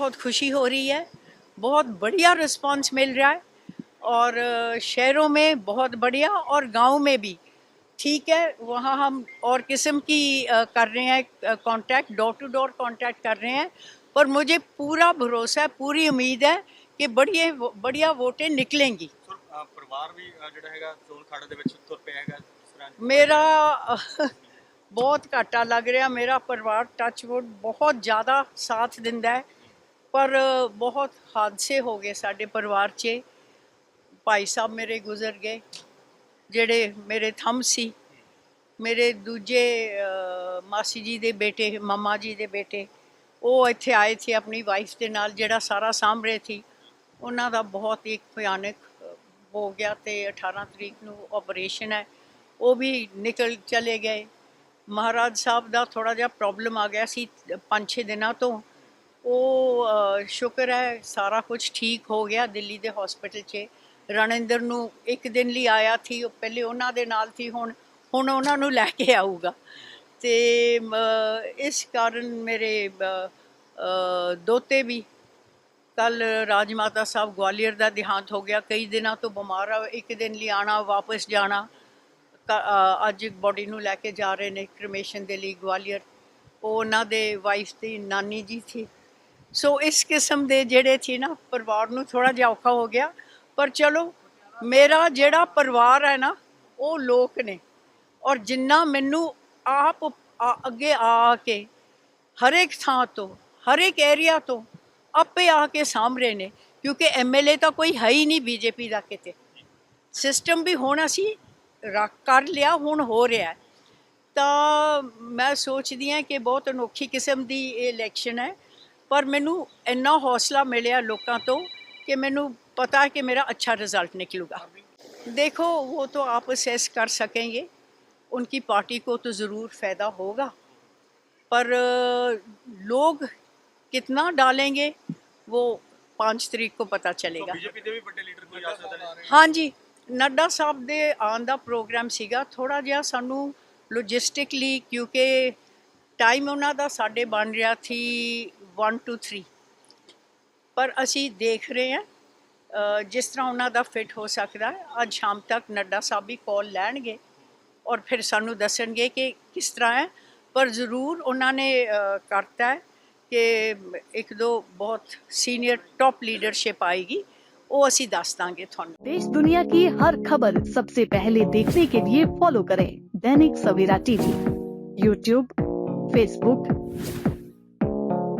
बहुत खुशी हो रही है बहुत बढ़िया रिस्पांस मिल रहा है और अ, शहरों में बहुत बढ़िया और गांव में भी ठीक है वहाँ हम और किस्म की अ, कर रहे हैं contact door to door contact कर रहे हैं पर मुझे पूरा भरोसा है पूरी उम्मीद है कि बढ़िया बढ़िया वोटें निकलेंगी ਸੋ ਅ, ਪਰਿਵਾਰ ਵੀ ਅ, ਜਿਹੜਾ ਹੈਗਾ ਚੋਣ ਖਾੜੇ ਦੇ ਵਿੱਚ ਤੁਰ ਪਿਆ ਹੈਗਾ ਇਸ ਤਰ੍ਹਾਂ ਮੇਰਾ ਅਹ, ਬਹੁਤ ਘਾਟਾ ਲੱਗ ਰਿਹਾ ਮੇਰਾ ਪਰਿਵਾਰ ਟੱਚਵੁੱਡ ਬਹੁਤ ਜ਼ਿਆਦਾ ਸਾਥ ਦਿੰਦਾ ਹੈ ਪਰ ਬਹੁਤ ਹਾਦਸੇ ਹੋ ਗਏ ਸਾਡੇ ਪਰਿਵਾਰ 'ਚ। ਭਾਈ ਸਾਹਿਬ ਮੇਰੇ ਗੁਜ਼ਰ ਗਏ, ਜਿਹੜੇ ਮੇਰੇ ਥੰਮ ਸੀ। ਮੇਰੇ ਦੂਜੇ ਮਾਸੀ ਜੀ ਦੇ ਬੇਟੇ, ਮਮਾ ਜੀ ਦੇ ਬੇਟੇ, ਉਹ ਇੱਥੇ ਆਏ ਸੀ ਆਪਣੀ ਵਾਈਫ ਦੇ ਨਾਲ, ਜਿਹੜਾ ਸਾਰਾ ਸਾਂਭ ਰਹੇ ਸੀ। ਉਹਨਾਂ ਦਾ ਬਹੁਤ ਇੱਕ ਭਿਆਨਕ ਹੋ ਗਿਆ ਤੇ 18 ਤਰੀਕ ਨੂੰ ਆਪਰੇਸ਼ਨ ਹੈ। ਉਹ ਵੀ ਨਿਕਲ ਚਲੇ ਗਏ। ਮਹਾਰਾਜ ਸਾਹਿਬ ਦਾ ਥੋੜਾ ਜਿਹਾ ਪ੍ਰੋਬਲਮ ਆ ਗਿਆ ਸੀ 5-6 ਦਿਨਾਂ ਤੋਂ। ਉਹ ਸ਼ੁਕਰ ਹੈ ਸਾਰਾ ਕੁਝ ਠੀਕ ਹੋ ਗਿਆ ਦਿੱਲੀ ਦੇ ਹਸਪੀਟਲ 'ਚ। ਰਣਿੰਦਰ ਨੂੰ ਇੱਕ ਦਿਨ ਲਈ ਆਇਆ ਸੀ, ਉਹ ਪਹਿਲੇ ਉਹਨਾਂ ਦੇ ਨਾਲ ਸੀ, ਹੁਣ ਹੁਣ ਉਹਨਾਂ ਨੂੰ ਲੈ ਕੇ ਆਊਗਾ। ਤੇ ਇਸ ਕਾਰਨ ਮੇਰੇ ਦੋਤੇ ਵੀ ਕੱਲ ਰਾਜਮਾਤਾ ਸਾਹਿਬ ਗਵਾਲੀਅਰ ਦਾ ਦੇਹਾਂਤ ਹੋ ਗਿਆ। ਕਈ ਦਿਨਾਂ ਤੋਂ ਬਿਮਾਰ ਆ, ਇੱਕ ਦਿਨ ਲਈ ਆਣਾ, ਵਾਪਸ ਜਾਣਾ। ਅੱਜ ਬੋਡੀ ਨੂੰ ਲੈ ਕੇ ਜਾ ਰਹੇ ਨੇ ਕ੍ਰਿਮੇਸ਼ਨ ਦੇ ਲਈ ਗਵਾਲੀਅਰ। ਉਹ ਉਹਨਾਂ ਦੇ ਵਾਈਫ ਦੀ ਨਾਨੀ ਜੀ ਸੀ। ਸੋ ਇਸ ਕਿਸਮ ਦੇ ਜਿਹੜੇ ਸੀ ਨਾ ਪਰਿਵਾਰ ਨੂੰ ਥੋੜਾ ਜਿਹਾ ਔਖਾ ਹੋ ਗਿਆ। ਪਰ ਚਲੋ, ਮੇਰਾ ਜਿਹੜਾ ਪਰਿਵਾਰ ਹੈ ਨਾ, ਉਹ ਲੋਕ ਨੇ। ਔਰ ਜਿੰਨਾ ਮੈਨੂੰ ਆਪ ਆ- ਅੱਗੇ ਆ ਕੇ ਹਰ ਇੱਕ ਥਾਂ ਤੋਂ ਹਰ ਇੱਕ ਏਰੀਆ ਤੋਂ ਆਪੇ ਆ ਕੇ ਸਾਂਭ ਰਹੇ ਨੇ। ਕਿਉਂਕਿ ਐਮਐਲਏ ਤਾਂ ਕੋਈ ਹੈ ਹੀ ਨਹੀਂ ਬੀਜੇਪੀ ਦਾ ਕਿਤੇ। ਸਿਸਟਮ ਵੀ ਹੁਣ ਅਸੀਂ ਰੱਖ ਕਰ ਲਿਆ, ਹੁਣ ਹੋ ਰਿਹਾ ਤਾਂ ਮੈਂ ਸੋਚਦੀ ਹਾਂ ਕਿ ਬਹੁਤ ਅਨੋਖੀ ਕਿਸਮ ਦੀ ਇਹ ਇਲੈਕਸ਼ਨ ਹੈ। ਪਰ ਮੈਨੂੰ ਇੰਨਾ ਹੌਸਲਾ ਮਿਲਿਆ ਲੋਕਾਂ ਤੋਂ ਕਿ ਮੈਨੂੰ ਪਤਾ ਹੈ ਕਿ ਮੇਰਾ अच्छा रिजल्ट निकलूगा देखो वो तो आप असेस कर सकेंगे उनकी पार्टी को तो ज़रूर फ़ायदा होगा पर अ, लोग कितना डालेंगे वो पाँच तरीक को पता चलेगा ਬੀਜੇਪੀ ਦੇ ਵੀ ਵੱਡੇ ਲੀਡਰ ਕੋਈ ਆ ਸਕਦੇ ਨੇ ਹਾਂਜੀ ਨੱਡਾ ਸਾਹਿਬ ਦੇ ਆਉਣ ਦਾ ਪ੍ਰੋਗਰਾਮ ਸੀਗਾ ਥੋੜਾ ਜਿਹਾ ਸਾਨੂੰ ਲੌਜਿਸਟਿਕਲੀ ਕਿਉਂਕਿ ਟਾਈਮ ਉਹਨਾਂ ਦਾ ਸਾਡੇ ਬਣ ਰਿਹਾ ਸੀ 1 ਟੂ 3 ਪਰ ਅਸੀਂ ਦੇਖ ਰਹੇ ਹਾਂ ਅ, ਜਿਸ ਤਰ੍ਹਾਂ ਉਹਨਾਂ ਦਾ ਫਿਟ ਹੋ ਸਕਦਾ ਹੈ ਅੱਜ ਸ਼ਾਮ ਤੱਕ ਨੱਡਾ ਸਾਹਿਬ ਵੀ ਕਾਲ ਲੈਣਗੇ ਔਰ ਫਿਰ ਸਾਨੂੰ ਦੱਸਣਗੇ ਕਿ ਕਿਸ ਤਰ੍ਹਾਂ ਹੈ ਪਰ ਜ਼ਰੂਰ ਉਹਨਾਂ ਨੇ ਅ, ਕਰਤਾ ਹੈ ਕਿ ਇੱਕ ਦੋ ਬਹੁਤ ਸੀਨੀਅਰ ਟੌਪ ਲੀਡਰਸ਼ਿਪ ਆਏਗੀ ਉਹ ਅਸੀਂ ਦੱਸ ਦਾਂਗੇ ਤੁਹਾਨੂੰ देश दुनिया की हर खबर सबसे पहले देखने के लिए फॉलो करें Dainik Savera TV YouTube Facebook